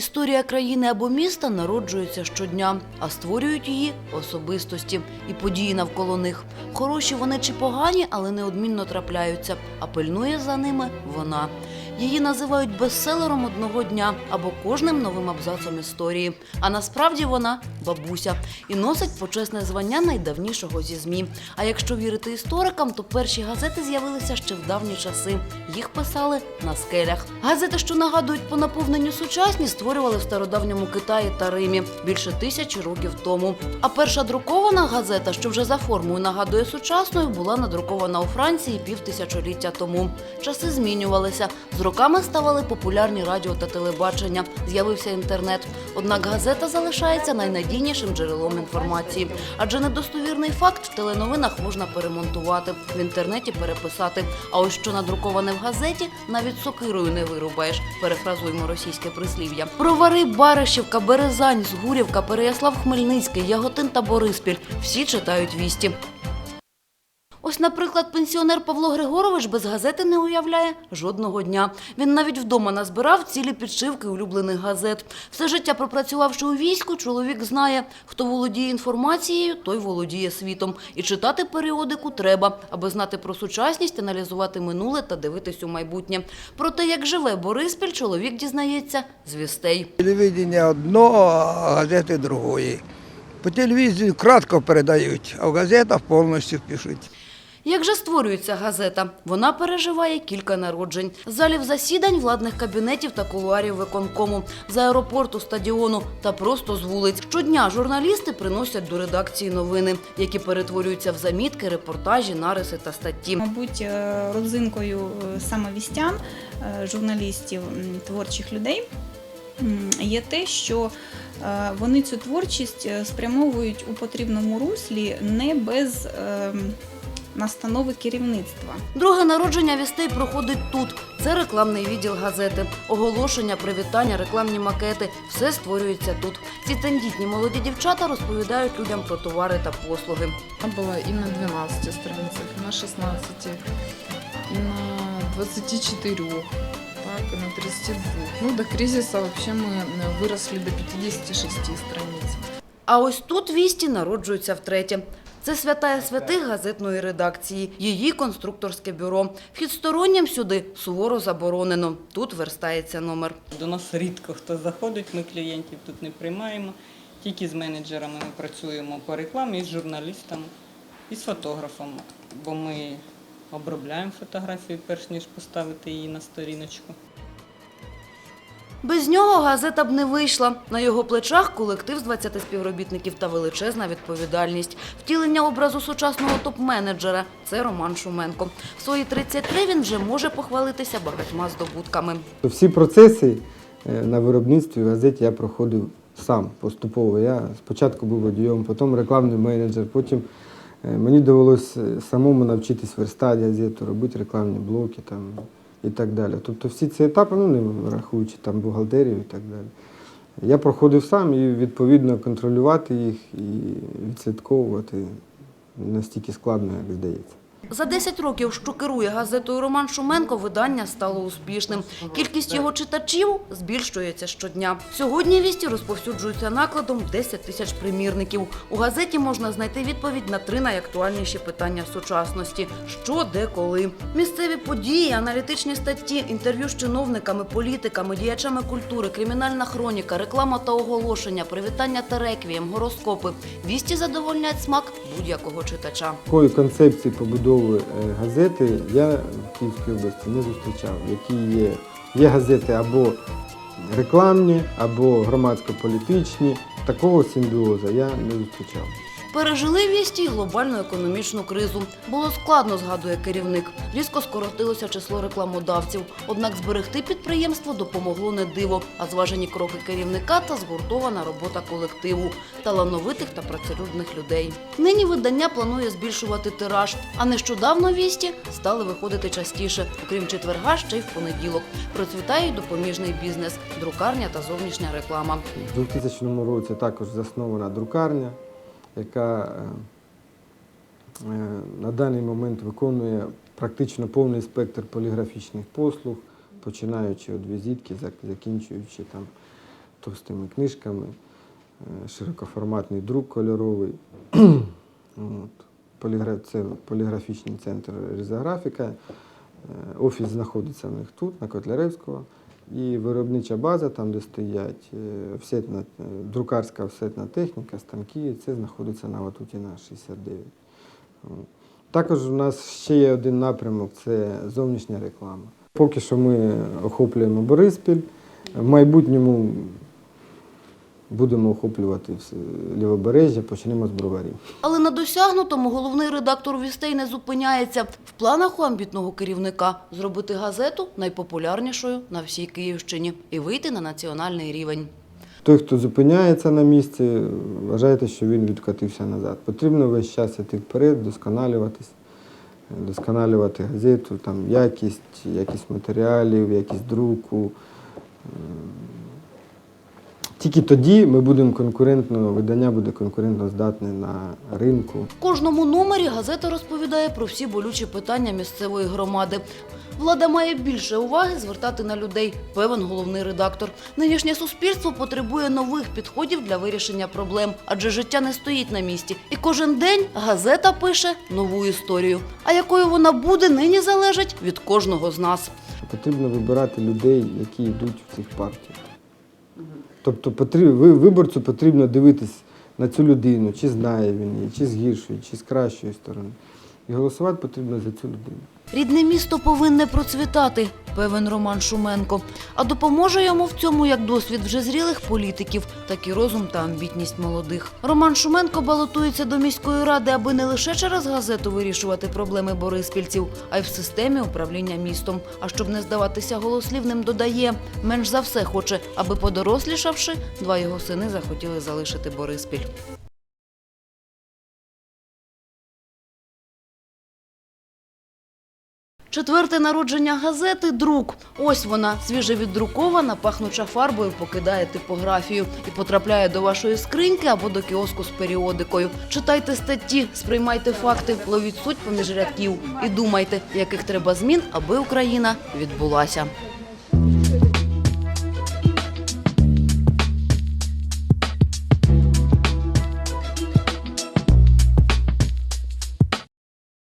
Історія країни або міста народжується щодня, а створюють її особистості і події навколо них. Хороші вони чи погані, але неодмінно трапляються, а пильнує за ними вона. Її називають бестселером одного дня або кожним новим абзацом історії. А насправді вона бабуся і носить почесне звання найдавнішого зі ЗМІ. А якщо вірити історикам, то перші газети з'явилися ще в давні часи. Їх писали на скелях. Газети, що нагадують по наповненню сучасні, створювали в стародавньому Китаї та Римі більше тисячі років тому. А перша друкована газета, що вже за формою нагадує сучасною, була надрукована у Франції півтисячоліття тому. Часи змінювалися. З роками ставали популярні радіо та телебачення. З'явився інтернет. Однак газета залишається найнадійнішим джерелом інформації. Адже недостовірний факт в теленовинах можна перемонтувати, в інтернеті переписати. А ось що надруковане в газеті, навіть сокирою не вирубаєш. Перефразуємо російське прислів'я. Бровари, Баришівка, Березань, Згурівка, Переяслав Хмельницький, Яготин та Бориспіль. Всі читають вісті. Ось, наприклад, пенсіонер Павло Григорович без газети не уявляє жодного дня. Він навіть вдома назбирав цілі підшивки улюблених газет. Все життя пропрацювавши у війську, чоловік знає, хто володіє інформацією, той володіє світом. І читати періодику треба, аби знати про сучасність, аналізувати минуле та дивитись у майбутнє. Про те, як живе Бориспіль, чоловік дізнається з вістей. Телевидение одно, а газети другої. По телевізії кратко передають, а в газетах повністю пишуть. Як же створюється газета? Вона переживає кілька народжень. Залів засідань, владних кабінетів та кулуарів виконкому, з аеропорту, стадіону та просто з вулиць. Щодня журналісти приносять до редакції новини, які перетворюються в замітки, репортажі, нариси та статті. Мабуть, е, родзинкою е, саме вістян, е, журналістів, творчих людей є те, що вони цю творчість спрямовують у потрібному руслі не без ем, настанови керівництва. Друге народження вістей проходить тут. Це рекламний відділ газети. Оголошення, привітання, рекламні макети все створюється тут. Ці тендітні молоді дівчата розповідають людям про товари та послуги. Она была и на 12 страницах, и на 16, и на 24, так, и на 32. Ну, до кризиса вообще мы э, выросли до 56 страниц. А ось тут вісті народжуються втретє. Це святая святих газетної редакції, її конструкторське бюро. Вхід стороннім сюди суворо заборонено. Тут верстається номер. До нас рідко хто заходить, ми клієнтів тут не приймаємо. Тільки з менеджерами ми працюємо по рекламі, з журналістами, і з фотографом, бо ми обробляємо фотографію, перш ніж поставити її на сторіночку. Без нього газета б не вийшла. На його плечах колектив з 20 співробітників та величезна відповідальність. Втілення образу сучасного топ-менеджера – це Роман Шуменко. В свої 33 він вже може похвалитися багатьма здобутками. Всі процеси е, на виробництві газеті я проходив сам поступово. Я спочатку був водієм, потім рекламний менеджер, потім е, мені довелося самому навчитись верстати газету, робити рекламні блоки там, і так далі. Тобто всі ці етапи, ну не рахуючи там бухгалтерію і так далі. Я проходив сам і відповідно контролювати їх і відслідковувати настільки складно, як здається. За 10 років, що керує газетою Роман Шуменко, видання стало успішним. Кількість його читачів збільшується щодня. Сьогодні вісті розповсюджуються накладом 10 тисяч примірників. У газеті можна знайти відповідь на три найактуальніші питання сучасності: що, де, коли. Місцеві події, аналітичні статті, інтерв'ю з чиновниками, політиками, діячами культури, кримінальна хроніка, реклама та оголошення, привітання та реквієм, гороскопи. Вісті задовольнять смак будь-якого читача. Такої концепції побудови е, газети я в Київській області не зустрічав, які є. Є газети або рекламні, або громадсько-політичні. Такого симбіозу я не зустрічав. Пережили вісті й глобальну економічну кризу. Було складно, згадує керівник. Різко скоротилося число рекламодавців. Однак зберегти підприємство допомогло не диво, а зважені кроки керівника та згуртована робота колективу, талановитих та працелюбних людей. Нині видання планує збільшувати тираж, а нещодавно вісті стали виходити частіше, окрім четверга, ще й в понеділок. Процвітає й допоміжний бізнес, друкарня та зовнішня реклама. У 2000 році також заснована друкарня, яка е, е, на даний момент виконує практично повний спектр поліграфічних послуг, починаючи від візитки, закінчуючи там товстими книжками, е, широкоформатний друк кольоровий. Це поліграфічний центр різографіка. Офіс знаходиться в них тут, на Котляревського. І виробнича база, там, де стоять всетна, офсетна, е, друкарська всетна техніка, станки, це знаходиться на Ватутіна 69. Також у нас ще є один напрямок це зовнішня реклама. Поки що ми охоплюємо Бориспіль. В майбутньому будемо охоплювати лівобережжя, почнемо з броварів. Але на досягнутому головний редактор «Вістей» не зупиняється. В планах у амбітного керівника зробити газету найпопулярнішою на всій Київщині і вийти на національний рівень. Той, хто зупиняється на місці, вважайте, що він відкотився назад. Потрібно весь час йти вперед, досконалюватись, досконалювати газету, там, якість, якість матеріалів, якість друку. Тільки тоді ми будемо конкурентно, видання буде конкурентно здатне на ринку. В кожному номері газета розповідає про всі болючі питання місцевої громади. Влада має більше уваги звертати на людей, певен головний редактор. Нинішнє суспільство потребує нових підходів для вирішення проблем, адже життя не стоїть на місці. І кожен день газета пише нову історію. А якою вона буде, нині залежить від кожного з нас. Потрібно вибирати людей, які йдуть в цих партіях. Тобто потрібно, виборцю потрібно дивитись на цю людину, чи знає він її, чи з гіршої, чи з кращої сторони. І голосувати потрібно за цю людину. Рідне місто повинне процвітати, певен Роман Шуменко. А допоможе йому в цьому як досвід вже зрілих політиків, так і розум та амбітність молодих. Роман Шуменко балотується до міської ради, аби не лише через газету вирішувати проблеми бориспільців, а й в системі управління містом. А щоб не здаватися голослівним, додає менш за все хоче, аби подорослішавши, два його сини захотіли залишити Бориспіль. Четверте народження газети друк. Ось вона, свіже віддрукована, пахнуча фарбою, покидає типографію і потрапляє до вашої скриньки або до кіоску з періодикою. Читайте статті, сприймайте факти, ловіть суть поміж рядків і думайте, яких треба змін, аби Україна відбулася.